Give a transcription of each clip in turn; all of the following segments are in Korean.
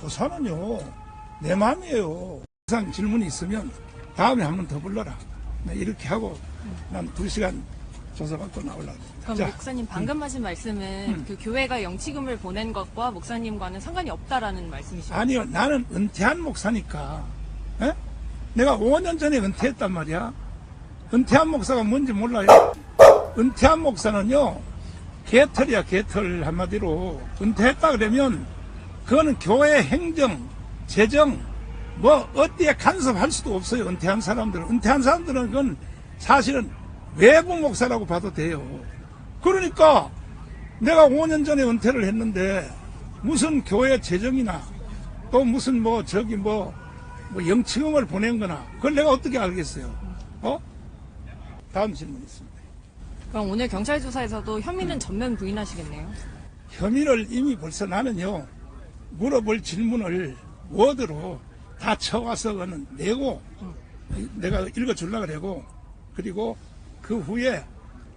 조사는요 내 마음이에요. 항상 질문이 있으면 다음에 한 번 더 불러라. 네, 이렇게 하고 난 두 시간 조사 받고 나오려고. 그럼 자, 목사님 방금 하신 말씀은 그 교회가 영치금을 보낸 것과 목사님과는 상관이 없다라는 말씀이시죠? 아니요 나는 은퇴한 목사니까. 에? 내가 5년 전에 은퇴했단 말이야. 은퇴한 목사가 뭔지 몰라요. 은퇴한 목사는요 개털이야 개털 한마디로 은퇴했다 그러면 그거는 교회 행정, 재정 뭐 어디에 간섭할 수도 없어요. 은퇴한 사람들은 은퇴한 사람들은 그건 사실은 외부 목사라고 봐도 돼요. 그러니까 내가 5년 전에 은퇴를 했는데 무슨 교회 재정이나 또 무슨 뭐 저기 뭐, 뭐 영치금을 보낸 거나 그걸 내가 어떻게 알겠어요? 어? 다음 질문 있습니다. 그럼 오늘 경찰 조사에서도 혐의는 전면 부인하시겠네요. 혐의를 이미 벌써 나는요 물어볼 질문을 워드로 다 쳐와서 그는 내고 내가 읽어주려고 그러고 그리고 그 후에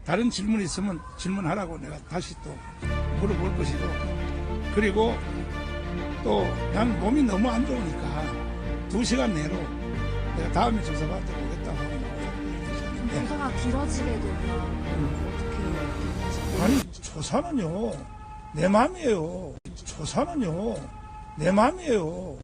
다른 질문 있으면 질문하라고 내가 다시 또 물어볼 것이고 그리고 또 난 몸이 너무 안 좋으니까 두 시간 내로 내가 다음에 조사받아 보겠다고 하는 거 조사가 길어지게 되면 어떻게 아니 조사는요 내 마음이에요 조사는요 내 마음이에요